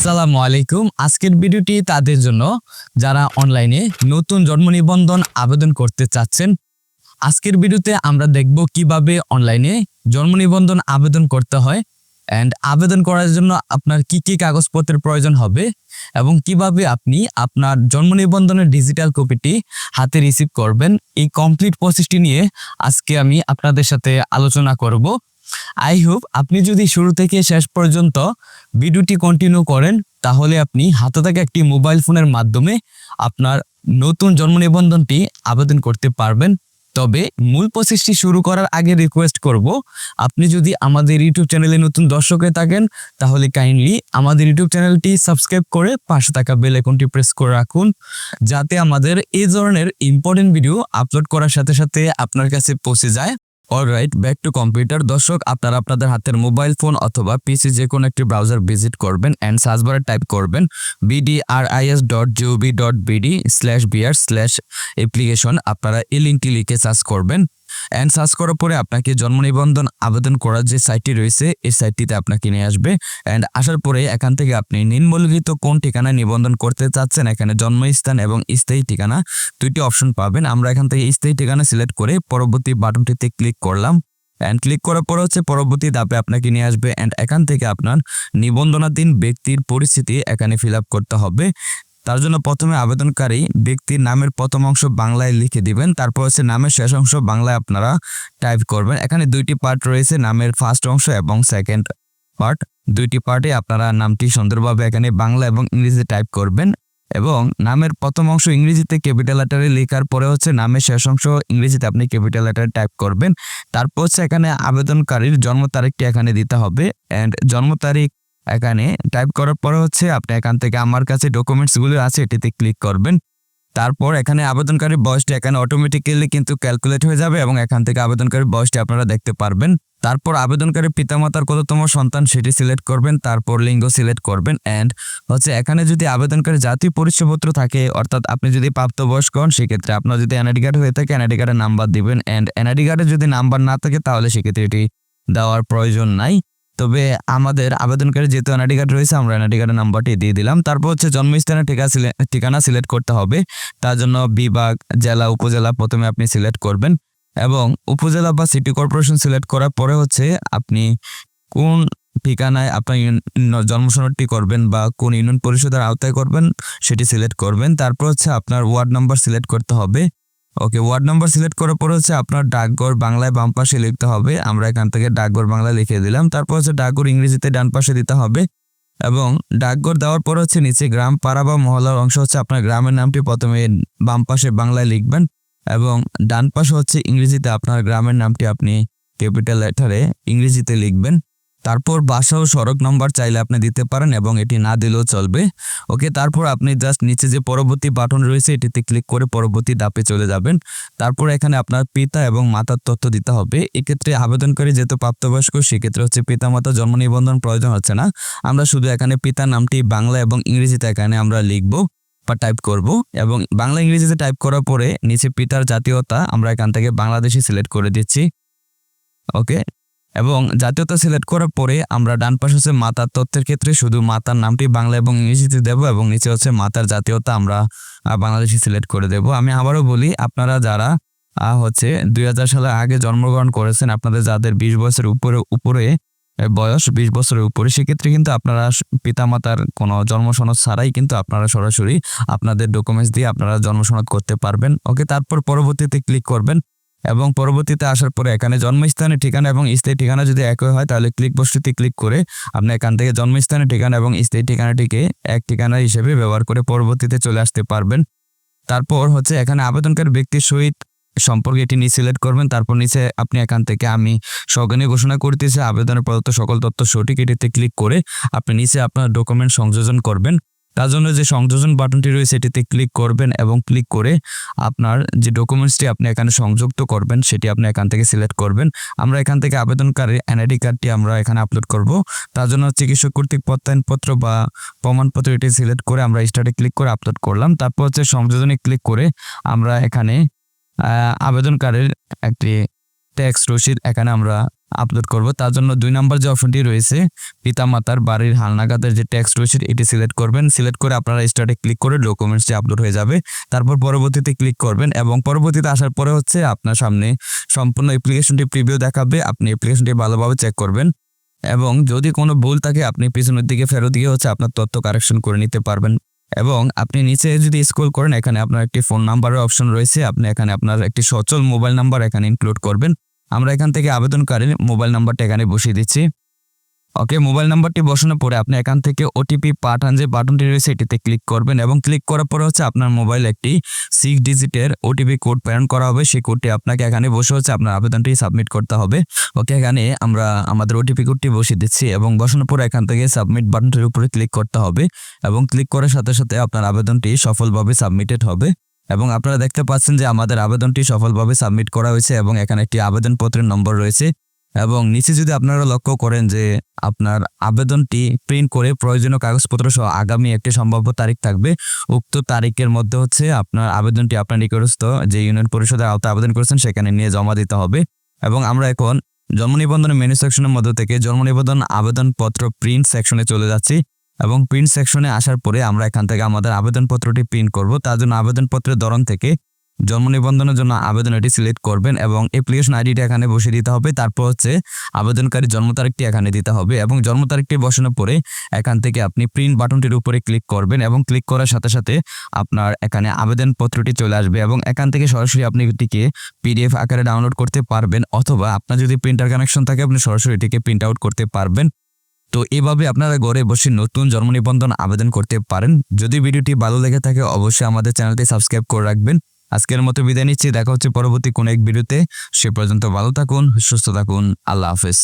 আসসালামু আলাইকুম। আজকের ভিডিওটি তাদের জন্য যারা অনলাইনে নতুন জন্ম নিবন্ধন আবেদন করতে চাচ্ছেন, আজকের ভিডিওতে আমরা দেখব কীভাবে অনলাইনে জন্ম নিবন্ধন আবেদন করতে হয় অ্যান্ড আবেদন করার জন্য আপনার কি কি কাগজপত্রের প্রয়োজন হবে এবং কীভাবে আপনি আপনার জন্ম নিবন্ধনের ডিজিটাল কপিটি হাতে রিসিভ করবেন। এই কমপ্লিট প্রসেসটি নিয়ে আজকে আমি আপনাদের সাথে আলোচনা করব। আই হোপ আপনি যদি শুরু থেকে শেষ পর্যন্ত ভিডিওটি কন্টিনিউ করেন, তাহলে আপনি হাতে থাকা একটি মোবাইল ফোনের মাধ্যমে আপনার নতুন জন্ম নিবন্ধনটি আবেদন করতে পারবেন। তবে মূল প্রসেসটি শুরু করার আগে রিকোয়েস্ট করব, আপনি যদি আমাদের ইউটিউব চ্যানেলে নতুন দর্শক হয়ে থাকেন, তাহলে কাইন্ডলি আমাদের ইউটিউব চ্যানেলটি সাবস্ক্রাইব করে পাশে থাকা বেল আইকনটি প্রেস করে রাখুন, যাতে আমাদের এই ধরনের ইম্পর্টেন্ট ভিডিও আপলোড করার সাথে সাথে আপনার কাছে পৌঁছে যায়। অলরাইট ব্যাক টু কম্পিউটার দর্শক, আপনারা আপনাদের হাতের মোবাইল ফোন অথবা পিসি যে কোনো একটি ব্রাউজার ভিজিট করবেন অ্যান্ড সার্চ বারে টাইপ করবেন BDRIS dot GOB dot BD slash BR slash application আপনারা এই লিঙ্কটি লিখে সার্চ করবেন। অ্যান্ড সার্চ করার পরে আপনাকে জন্ম নিবন্ধন আবেদন করার যে সাইটটি রয়েছে, এই সাইটটিতে আপনাকে নিয়ে আসবে। অ্যান্ড আসার পরে এখান থেকে আপনি নিম্নলিখিত কোন ঠিকানায় নিবন্ধন করতে চাচ্ছেন, এখানে জন্মস্থান এবং স্থায়ী ঠিকানা দুইটি অপশন পাবেন। আমরা এখান থেকে স্থায়ী ঠিকানা সিলেক্ট করে পরবর্তী বাটনটিতে ক্লিক করলাম। অ্যান্ড ক্লিক করার পর হচ্ছে পরবর্তী ধাপে আপনাকে নিয়ে আসবে। অ্যান্ড এখান থেকে আপনার নিবন্ধনাধীন ব্যক্তির পরিস্থিতি এখানে ফিল করতে হবে। তার জন্য প্রথমে আবেদনকারী ব্যক্তির নামের প্রথম অংশ বাংলায় লিখে দিবেন। তারপর হচ্ছে নামের শেষ অংশ বাংলায় আপনারা টাইপ করবেন। এখানে দুইটি পার্ট রয়েছে, নামের ফার্স্ট অংশ এবং সেকেন্ড পার্ট দুইটি পার্টে আপনারা নামটি সুন্দরভাবে এখানে বাংলা এবং ইংরেজিতে টাইপ করবেন এবং নামের প্রথম অংশ ইংরেজিতে ক্যাপিটাল লেটারে লেখার পরে হচ্ছে নামের শেষ অংশ ইংরেজিতে আপনি ক্যাপিটাল লেটারে টাইপ করবেন। তারপর হচ্ছে এখানে আবেদনকারীর জন্ম তারিখটি এখানে দিতে হবে। অ্যান্ড জন্ম তারিখ এখানে টাইপ করার পরে হচ্ছে আপনি এখান থেকে আমার কাছে ডকুমেন্টসগুলো আছে, এটিতে ক্লিক করবেন। তারপর এখানে আবেদনকারীর বয়সটি এখানে অটোমেটিক্যালি কিন্তু ক্যালকুলেট হয়ে যাবে এবং এখান থেকে আবেদনকারীর বয়সটি আপনারা দেখতে পারবেন। তারপর আবেদনকারী পিতামাতার কততম সন্তান সেটি সিলেক্ট করবেন, তারপর লিঙ্গ সিলেক্ট করবেন অ্যান্ড হচ্ছে এখানে যদি আবেদনকারী জাতীয় পরিচয়পত্র থাকে, অর্থাৎ আপনি যদি প্রাপ্তবয়স্ক হন, সেক্ষেত্রে আপনার যদি এনআইডি কার্ড হয়ে থাকে এনআইডি কার্ডের নাম্বার দিবেন অ্যান্ড এনআইডি কার্ডে যদি নাম্বার না থাকে, তাহলে সেক্ষেত্রে এটি দেওয়ার প্রয়োজন নাই। তবে আমাদের আবেদনকারী যেহেতু এনআইডি কার্ড রয়েছে, আমরা এনআইডি কার্ডের নাম্বারটি দিয়ে দিলাম। তারপর হচ্ছে জন্মস্থানের ঠিকা সিলে- ঠিকানা সিলেক্ট করতে হবে। তার জন্য বিভাগ, জেলা, উপজেলা প্রথমে আপনি সিলেক্ট করবেন এবং উপজেলা বা সিটি কর্পোরেশন সিলেক্ট করার পরে হচ্ছে আপনি কোন ঠিকানায় আপনার জন্মসনদটি করবেন বা কোন ইউনিয়ন পরিষদের আওতায় করবেন, সেটি সিলেক্ট করবেন। তারপর হচ্ছে আপনার ওয়ার্ড নাম্বার সিলেক্ট করতে হবে। ওকে ওয়ার্ড নাম্বার সিলেক্ট করার পর হচ্ছে আপনার ডাকঘর বাংলায় বাম পাশে লিখতে হবে। আমরা এখান থেকে ডাকঘর বাংলায় লিখে দিলাম। তারপর হচ্ছে ডাকঘর ইংরেজিতে ডান পাশে দিতে হবে। এবং ডাকঘর দেওয়ার পর হচ্ছে নিচে গ্রাম, পাড়া বা মহলার অংশ হচ্ছে আপনার গ্রামের নামটি প্রথমে বাম পাশে বাংলায় লিখবেন এবং ডান পাশে হচ্ছে ইংরেজিতে আপনার গ্রামের নামটি আপনি ক্যাপিটাল লেটারে ইংরেজিতে লিখবেন। তারপর বাসা ও সড়ক নম্বর চাইলে আপনি দিতে পারেন এবং এটি না দিলেও চলবে। ওকে, তারপর আপনি জাস্ট নিচে যে পরবর্তী বাটন রয়েছে, এটিতে ক্লিক করে পরবর্তী ধাপে চলে যাবেন। তারপর এখানে আপনার পিতা এবং মাতার তথ্য দিতে হবে। এক্ষেত্রে আবেদনকারী যেহেতু প্রাপ্তবয়স্ক, সেক্ষেত্রে হচ্ছে পিতা, মাতা জন্ম নিবন্ধন প্রয়োজন হচ্ছে না। আমরা শুধু এখানে পিতার নামটি বাংলা এবং ইংরেজিতে এখানে আমরা লিখব বা টাইপ করব এবং বাংলা, ইংরেজিতে টাইপ করার পরে নিচে পিতার জাতীয়তা আমরা এখান থেকে বাংলাদেশি সিলেক্ট করে দিচ্ছি। ওকে এবং জাতীয়তা সিলেক্ট করার পরে আমরা ডান পাশে হচ্ছে মাতার তথ্যের ক্ষেত্রে শুধু মাতার নামটি বাংলা এবং ইংরেজিতে দেব এবং নিচে হচ্ছে মাতার জাতীয়তা আমরা বাংলাদেশি সিলেক্ট করে দেব। আমি আবারও বলি, আপনারা যারা হচ্ছে দু হাজার সালে আগে জন্মগ্রহণ করেছেন, আপনাদের যাদের বিশ বছরের উপরে উপরে বয়স বিশ বছরের উপরে, সেক্ষেত্রে কিন্তু আপনারা পিতামাতার কোনো জন্মসনদ ছাড়াই কিন্তু আপনারা সরাসরি আপনাদের ডকুমেন্টস দিয়ে আপনারা জন্মসনদ করতে পারবেন। ওকে, তারপর পরবর্তীতে ক্লিক করবেন। এবং পরবর্তীতে আসার পরে এখানে জন্মস্থানের ঠিকানা এবং স্থায়ী ঠিকানা যদি একই হয়, তাহলে ক্লিক বস্তুতে ক্লিক করে আপনি এখান থেকে জন্মস্থানের ঠিকানা এবং স্থায়ী ঠিকানাটিকে এক ঠিকানা হিসেবে ব্যবহার করে পরবর্তীতে চলে আসতে পারবেন। তারপর হচ্ছে এখানে আবেদনকারী ব্যক্তির সহিত সম্পর্কে এটি নিয়ে সিলেক্ট করবেন। তারপর নিচে আপনি এখান থেকে আমি সজ্ঞানী ঘোষণা করতেছি, আবেদনের প্রদত্ত সকল তথ্য সঠিক এটিতে ক্লিক করে আপনি নিচে আপনার ডকুমেন্ট সংযোজন করবেন। তার জন্য যে সংযোজন বাটনটি রয়েছে, এটিতে ক্লিক করবেন এবং ক্লিক করে আপনার যে ডকুমেন্টসটি আপনি এখানে সংযুক্ত করবেন, সেটি আপনি এখান থেকে সিলেক্ট করবেন। আমরা এখান থেকে আবেদনকারী এনআইডি কার্ডটি আমরা এখানে আপলোড করব। তার জন্য চিকিৎসক কর্তৃক প্রত্যয়নপত্র বা প্রমাণপত্র এটি সিলেক্ট করে আমরা স্টার্টে ক্লিক করে আপলোড করলাম। তারপর হচ্ছে সংযোজনে ক্লিক করে আমরা এখানে আবেদনকারীর একটি ট্যাক্স রসিদ এখানে আমরা আপলোড করব। তার জন্য দুই নম্বর যে অপশনটি রয়েছে, পিতামাতার বাড়ির হালনাগাদের যে টেক্সট রয়েছে, এটি সিলেক্ট করবেন। সিলেক্ট করে আপনারা স্টার্টে ক্লিক করে ডকুমেন্টসটি আপলোড হয়ে যাবে, তারপর পরবর্তীতে ক্লিক করবেন এবং পরবর্তীতে আসার পরে হচ্ছে আপনার সামনে সম্পূর্ণ অ্যাপ্লিকেশনটি প্রিভিউ দেখাবে। আপনি অ্যাপ্লিকেশনটি ভালোভাবে চেক করবেন এবং যদি কোনো ভুল থাকে, আপনি পিছনের দিকে ফেরত দিয়ে হচ্ছে আপনার তথ্য কারেকশন করে নিতে পারবেন। এবং আপনি নিচে যদি স্ক্রল করেন, এখানে আপনার একটি ফোন নাম্বারের অপশন রয়েছে। আপনি এখানে আপনার একটি সচল মোবাইল নাম্বার এখানে ইনক্লুড করবেন। আমরা এখান থেকে আবেদনকারীর মোবাইল নাম্বারটা এখানে বসিয়ে দিচ্ছি। ওকে, মোবাইল নাম্বারটি বসানোর পরে আপনি এখান থেকে ওটিপি পাঠান যে বাটনটি রয়েছে এটিতে ক্লিক করবেন এবং ক্লিক করার পরে হচ্ছে আপনার মোবাইল একটি সিক্স ডিজিটের ওটিপি কোড প্রেরণ করা হবে। সেই কোডটি আপনাকে এখানে বসে হচ্ছে আপনার আবেদনটি সাবমিট করতে হবে। ওকে, এখানে আমরা আমাদের ওটিপি কোডটি বসিয়ে দিচ্ছি এবং বসানোর পরে এখান থেকে সাবমিট বাটনটির উপরে ক্লিক করতে হবে এবং ক্লিক করার সাথে সাথে আপনার আবেদনটি সফলভাবে সাবমিটেড হবে। এবং আপনারা দেখতে পাচ্ছেন যে আমাদের আবেদনটি সফলভাবে সাবমিট করা হয়েছে এবং এখানে একটি আবেদনপত্রের নম্বর রয়েছে এবং নিচে যদি আপনারা লক্ষ্য করেন যে আপনার আবেদনটি প্রিন্ট করে প্রয়োজনীয় কাগজপত্র সহ আগামী একটি সম্ভাব্য তারিখ থাকবে। উক্ত তারিখের মধ্যে হচ্ছে আপনার আবেদনটি আপনার নিকটস্থ যে ইউনিয়ন পরিষদের আওতায় আবেদন করেছেন সেখানে নিয়ে জমা দিতে হবে এবং আমরা এখন জন্ম নিবন্ধনের মেনু সেকশনের মধ্যে থেকে জন্ম নিবন্ধন আবেদনপত্র প্রিন্ট সেকশনে চলে যাচ্ছি। এবং প্রিন্ট সেকশনে আসার পরে আমরা এখান থেকে আমাদের আবেদনপত্রটি প্রিন্ট করব। তার জন্য আবেদনপত্রের ধরন থেকে জন্ম নিবন্ধনের জন্য আবেদন এটি সিলেক্ট করবেন এবং অ্যাপ্লিকেশন আইডিটা এখানে বসিয়ে দিতে হবে। তারপর হচ্ছে আবেদনকারী জন্ম তারিখটি এখানে দিতে হবে এবং জন্ম তারিখটি বসানোর পরে এখান থেকে আপনি প্রিন্ট বাটনটির উপরে ক্লিক করবেন এবং ক্লিক করার সাথে সাথে আপনার এখানে আবেদনপত্রটি চলে আসবে এবং এখান থেকে সরাসরি আপনি এটিকে পিডিএফ আকারে ডাউনলোড করতে পারবেন অথবা আপনার যদি প্রিন্টার কানেকশন থাকে, আপনি সরাসরি এটিকে প্রিন্ট আউট করতে পারবেন। তো এভাবে আপনারা ঘরে বসে নতুন জন্ম নিবন্ধন আবেদন করতে পারেন। যদি ভিডিওটি ভালো লেগে থাকে, অবশ্যই আমাদের চ্যানেলটি সাবস্ক্রাইব করে রাখবেন। আজকের মতো বিদায় নিচ্ছি, দেখা হচ্ছে পরবর্তী কোন এক ভিডিওতে। সে পর্যন্ত ভালো থাকুন, সুস্থ থাকুন, আল্লাহ হাফেজ।